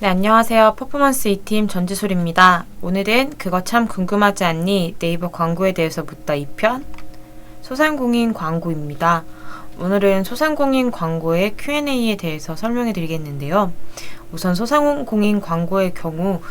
네, 안녕하세요. 퍼포먼스 2팀 전지솔입니다. 오늘은 그거 참 궁금하지 않니? 네이버 광고에 대해서 묻다 2편 소상공인 광고입니다. 오늘은 소상공인 광고의 Q&A에 대해서 설명해 드리겠는데요. 우선 소상공인 광고의 경우 퍼-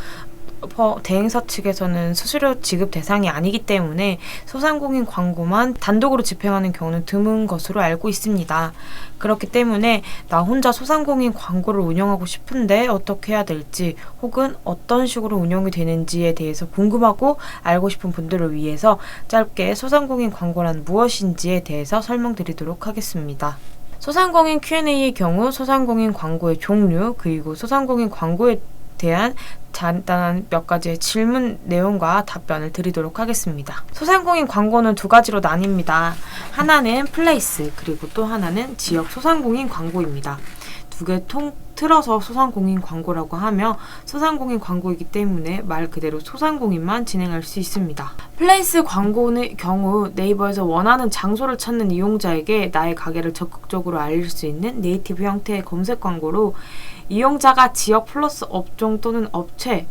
대행사 측에서는 수수료 지급 대상이 아니기 때문에 소상공인 광고만 단독으로 집행하는 경우는 드문 것으로 알고 있습니다. 그렇기 때문에 나 혼자 소상공인 광고를 운영하고 싶은데 어떻게 해야 될지 혹은 어떤 식으로 운영이 되는지에 대해서 궁금하고 알고 싶은 분들을 위해서 짧게 소상공인 광고란 무엇인지에 대해서 설명드리도록 하겠습니다. 소상공인 Q&A의 경우 소상공인 광고의 종류 그리고 소상공인 광고에 대한 간단한 몇 가지의 질문 내용과 답변을 드리도록 하겠습니다. 소상공인 광고는 두 가지로 나뉩니다. 하나는 플레이스 그리고 또 하나는 지역 소상공인 광고입니다. 두 개 통 틀어서 소상공인 광고라고 하며 소상공인 광고이기 때문에 말 그대로 소상공인만 진행할 수 있습니다. 플레이스 광고의 경우 네이버에서 원하는 장소를 찾는 이용자에게 나의 가게를 적극적으로 알릴 수 있는 네이티브 형태의 검색 광고로 이용자가 지역 플러스 업종 또는 업체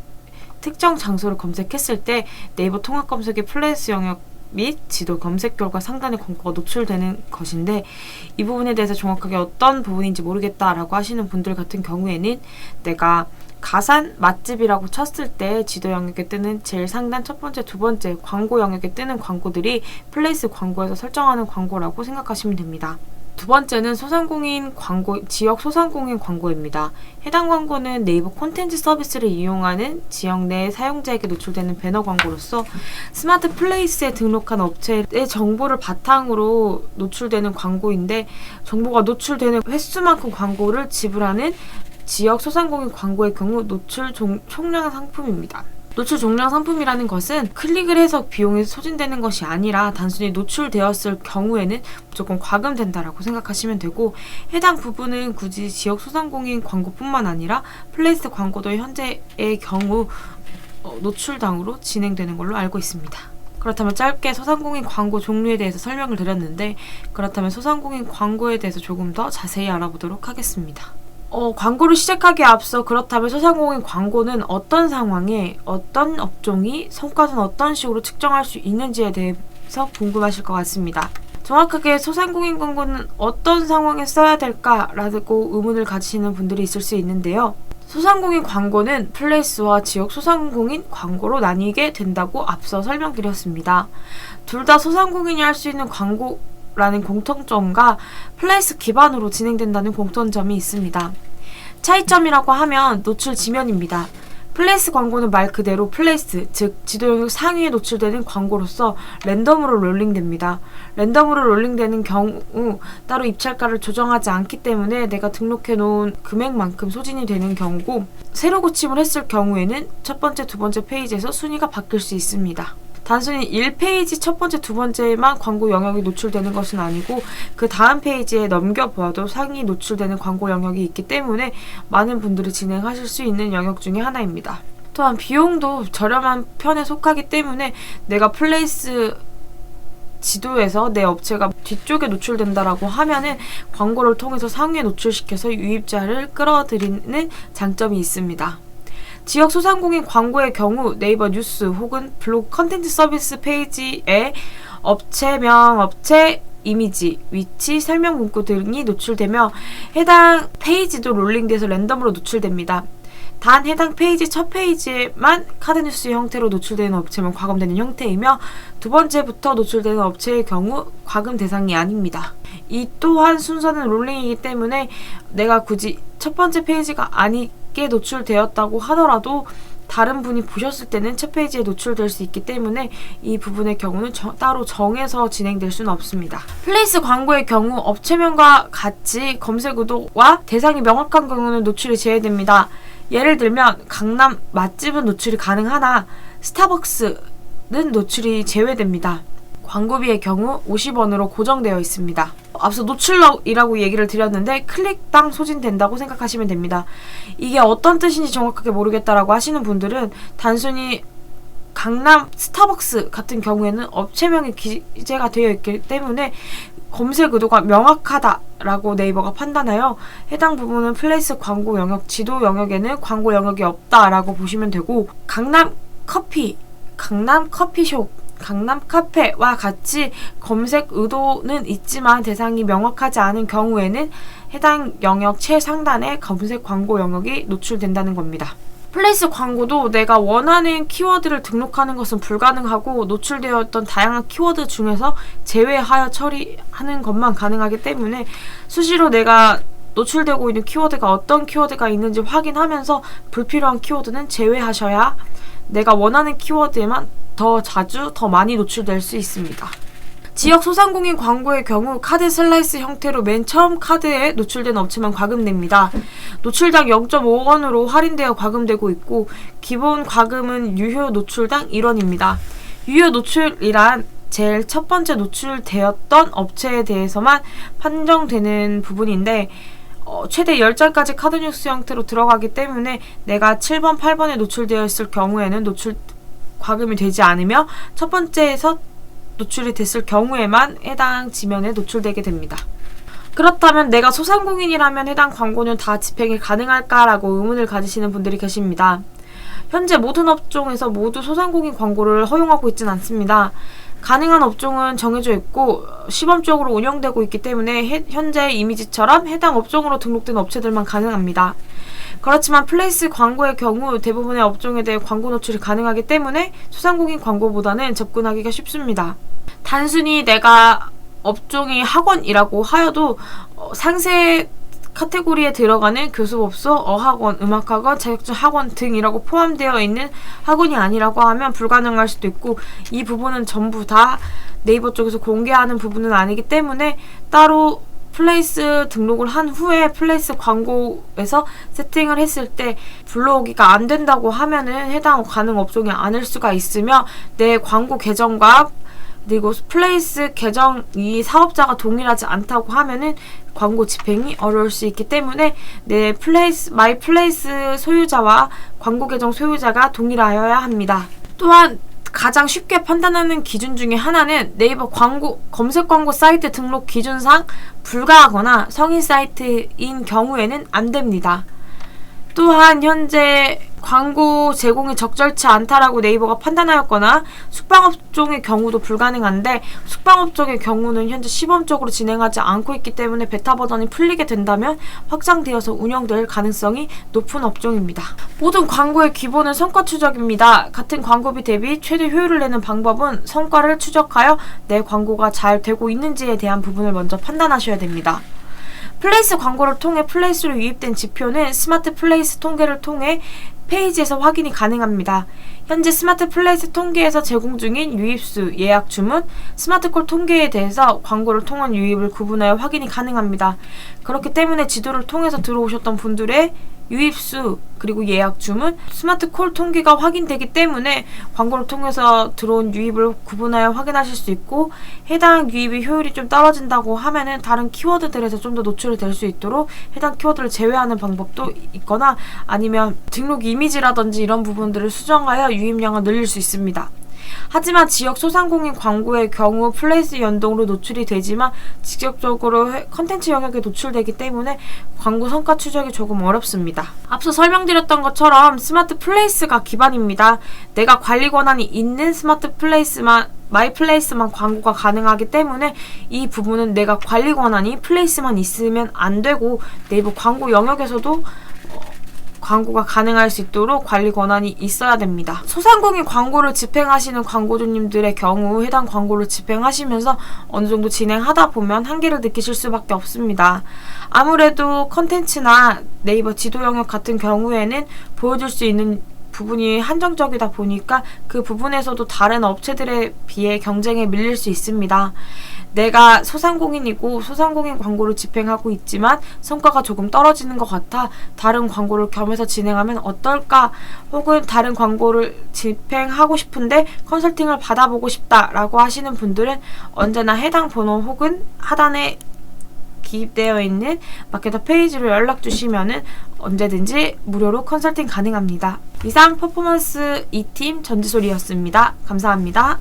특정 장소를 검색했을 때 네이버 통합 검색의 플레이스 영역 및 지도 검색 결과 상단에 광고가 노출되는 것인데 이 부분에 대해서 정확하게 어떤 부분인지 모르겠다라고 하시는 분들 같은 경우에는 내가 가산 맛집이라고 쳤을 때 지도 영역에 뜨는 제일 상단 첫 번째, 두 번째 광고 영역에 뜨는 광고들이 플레이스 광고에서 설정하는 광고라고 생각하시면 됩니다. 두 번째는 소상공인 광고, 지역 소상공인 광고입니다. 해당 광고는 네이버 콘텐츠 서비스를 이용하는 지역 내 사용자에게 노출되는 배너 광고로서 스마트 플레이스에 등록한 업체의 정보를 바탕으로 노출되는 광고인데 정보가 노출되는 횟수만큼 광고를 지불하는 지역 소상공인 광고의 경우 노출 종- 총량 상품입니다. 노출 종량 상품이라는 것은 클릭을 해서 비용이 소진되는 것이 아니라 단순히 노출되었을 경우에는 무조건 과금된다라고 생각하시면 되고 해당 부분은 굳이 지역 소상공인 광고뿐만 아니라 플레이스 광고도 현재의 경우 어, 노출당으로 진행되는 걸로 알고 있습니다. 그렇다면 짧게 소상공인 광고 종류에 대해서 설명을 드렸는데 그렇다면 소상공인 광고에 대해서 조금 더 자세히 알아보도록 하겠습니다. 어, 광고를 시작하기에 앞서 그렇다면 소상공인 광고는 어떤 상황에 어떤 업종이 성과는 어떤 식으로 측정할 수 있는지에 대해서 궁금하실 것 같습니다. 정확하게 소상공인 광고는 어떤 상황에 써야 될까라고 의문을 가지시는 분들이 있을 수 있는데요. 소상공인 광고는 플레이스와 지역 소상공인 광고로 나뉘게 된다고 앞서 설명드렸습니다. 둘 다 소상공인이 할 수 있는 광고 라는 공통점과 플레이스 기반으로 진행된다는 공통점이 있습니다. 차이점이라고 하면 노출 지면입니다. 플레이스 광고는 말 그대로 플레이스, 즉 지도 영역 상위에 노출되는 광고로서 랜덤으로 롤링됩니다. 랜덤으로 롤링되는 경우 따로 입찰가를 조정하지 않기 때문에 내가 등록해 놓은 금액만큼 소진이 되는 경우고 새로 고침을 했을 경우에는 첫 번째, 두 번째 페이지에서 순위가 바뀔 수 있습니다. 단순히 1페이지 첫 번째, 두 번째만 광고 영역이 노출되는 것은 아니고 그 다음 페이지에 넘겨보아도 상위 노출되는 광고 영역이 있기 때문에 많은 분들이 진행하실 수 있는 영역 중에 하나입니다. 또한 비용도 저렴한 편에 속하기 때문에 내가 플레이스 지도에서 내 업체가 뒤쪽에 노출된다라고 하면은 광고를 통해서 상위에 노출시켜서 유입자를 끌어들이는 장점이 있습니다. 지역 소상공인 광고의 경우 네이버 뉴스 혹은 블로그 컨텐츠 서비스 페이지에 업체명, 업체 이미지, 위치, 설명 문구 등이 노출되며 해당 페이지도 롤링돼서 랜덤으로 노출됩니다. 단 해당 페이지 첫 페이지에만 카드뉴스 형태로 노출되는 업체만 과금되는 형태이며 두 번째부터 노출되는 업체의 경우 과금 대상이 아닙니다. 이 또한 순서는 롤링이기 때문에 내가 굳이 첫 번째 페이지가 아니 게 노출되었다고 하더라도 다른 분이 보셨을 때는 첫 페이지에 노출될 수 있기 때문에 이 부분의 경우는 저- 따로 정해서 진행될 수는 없습니다. 플레이스 광고의 경우 업체명과 같이 검색 의도와 대상이 명확한 경우는 노출이 제외됩니다. 예를 들면 강남 맛집은 노출이 가능하나 스타벅스는 노출이 제외됩니다. 광고비의 경우 50원으로 고정되어 있습니다. 앞서 노출이라고 얘기를 드렸는데 클릭당 소진된다고 생각하시면 됩니다. 이게 어떤 뜻인지 정확하게 모르겠다라고 하시는 분들은 단순히 강남 스타벅스 같은 경우에는 업체명이 기재가 되어 있기 때문에 검색 의도가 명확하다 라고 네이버가 판단하여 해당 부분은 플레이스 광고 영역, 지도 영역에는 광고 영역이 없다라고 보시면 되고 강남 커피, 강남 커피숍, 강남 카페와 같이 검색 의도는 있지만 대상이 명확하지 않은 경우에는 해당 영역 최상단에 검색 광고 영역이 노출된다는 겁니다. 플레이스 광고도 내가 원하는 키워드를 등록하는 것은 불가능하고 노출되어 있던 다양한 키워드 중에서 제외하여 처리하는 것만 가능하기 때문에 수시로 내가 노출되고 있는 키워드가 어떤 키워드가 있는지 확인하면서 불필요한 키워드는 제외하셔야 내가 원하는 키워드에만 더 자주 더 많이 노출될 수 있습니다. 지역 소상공인 광고의 경우 카드 슬라이스 형태로 맨 처음 카드에 노출된 업체만 과금됩니다. 노출당 0.5원으로 할인되어 과금되고 있고 기본 과금은 유효 노출당 1원입니다. 유효 노출이란 제일 첫 번째 노출되었던 업체에 대해서만 판정되는 부분인데 어, 최대 10장까지 카드 뉴스 형태로 들어가기 때문에 내가 7번, 8번에 노출되어 있을 경우에는 노출 과금이 되지 않으며 첫 번째에서 노출이 됐을 경우에만 해당 지면에 노출되게 됩니다. 그렇다면 내가 소상공인이라면 해당 광고는 다 집행이 가능할까라고 의문을 가지시는 분들이 계십니다. 현재 모든 업종에서 모두 소상공인 광고를 허용하고 있지는 않습니다. 가능한 업종은 정해져 있고 시범적으로 운영되고 있기 때문에 해, 현재 이미지처럼 해당 업종으로 등록된 업체들만 가능합니다. 그렇지만 플레이스 광고의 경우 대부분의 업종에 대해 광고 노출이 가능하기 때문에 소상공인 광고보다는 접근하기가 쉽습니다. 단순히 내가 업종이 학원이라고 하여도 어, 상세 카테고리에 들어가는 교수법소, 어학원, 음악학원, 자격증 학원 등이라고 포함되어 있는 학원이 아니라고 하면 불가능할 수도 있고 이 부분은 전부 다 네이버 쪽에서 공개하는 부분은 아니기 때문에 따로 플레이스 등록을 한 후에 플레이스 광고에서 세팅을 했을 때 불러오기가 안 된다고 하면은 해당 가능 업종이 아닐 수가 있으며 내 광고 계정과 그리고 플레이스 계정 이 사업자가 동일하지 않다고 하면은 광고 집행이 어려울 수 있기 때문에 내 플레이스 마이 플레이스 소유자와 광고 계정 소유자가 동일하여야 합니다. 또한 가장 쉽게 판단하는 기준 중에 하나는 네이버 광고 검색 광고 사이트 등록 기준상 불가하거나 성인 사이트인 경우에는 안 됩니다. 또한 현재 광고 제공이 적절치 않다라고 네이버가 판단하였거나 숙박업종의 경우도 불가능한데 숙박업종의 경우는 현재 시범적으로 진행하지 않고 있기 때문에 베타 버전이 풀리게 된다면 확장되어서 운영될 가능성이 높은 업종입니다. 모든 광고의 기본은 성과 추적입니다. 같은 광고비 대비 최대 효율을 내는 방법은 성과를 추적하여 내 광고가 잘 되고 있는지에 대한 부분을 먼저 판단하셔야 됩니다. 플레이스 광고를 통해 플레이스로 유입된 지표는 스마트 플레이스 통계를 통해 페이지에서 확인이 가능합니다. 현재 스마트 플레이스 통계에서 제공 중인 유입수, 예약 주문, 스마트콜 통계에 대해서 광고를 통한 유입을 구분하여 확인이 가능합니다. 그렇기 때문에 지도를 통해서 들어오셨던 분들의 유입수 그리고 예약 주문 스마트 콜 통계가 확인되기 때문에 광고를 통해서 들어온 유입을 구분하여 확인하실 수 있고 해당 유입이 효율이 좀 떨어진다고 하면은 다른 키워드들에서 좀 더 노출이 될 수 있도록 해당 키워드를 제외하는 방법도 있거나 아니면 등록 이미지라든지 이런 부분들을 수정하여 유입량을 늘릴 수 있습니다. 하지만 지역 소상공인 광고의 경우 플레이스 연동으로 노출이 되지만 직접적으로 컨텐츠 영역에 노출되기 때문에 광고 성과 추적이 조금 어렵습니다. 앞서 설명드렸던 것처럼 스마트 플레이스가 기반입니다. 내가 관리 권한이 있는 스마트 플레이스만 마이 플레이스만 광고가 가능하기 때문에 이 부분은 내가 관리 권한이 플레이스만 있으면 안 되고 네이버 광고 영역에서도 광고가 가능할 수 있도록 관리 권한이 있어야 됩니다. 소상공인 광고를 집행하시는 광고주님들의 경우 해당 광고를 집행하시면서 어느 정도 진행하다 보면 한계를 느끼실 수밖에 없습니다. 아무래도 컨텐츠나 네이버 지도 영역 같은 경우에는 보여줄 수 있는 부분이 한정적이다 보니까 그 부분에서도 다른 업체들에 비해 경쟁에 밀릴 수 있습니다. 내가 소상공인이고 소상공인 광고를 집행하고 있지만 성과가 조금 떨어지는 것 같아 다른 광고를 겸해서 진행하면 어떨까 혹은 다른 광고를 집행하고 싶은데 컨설팅을 받아보고 싶다라고 하시는 분들은 언제나 해당 번호 혹은 하단에 기입되어 있는 마케터 페이지로 연락 주시면은 언제든지 무료로 컨설팅 가능합니다. 이상 퍼포먼스 2팀 전지솔이었습니다. 감사합니다.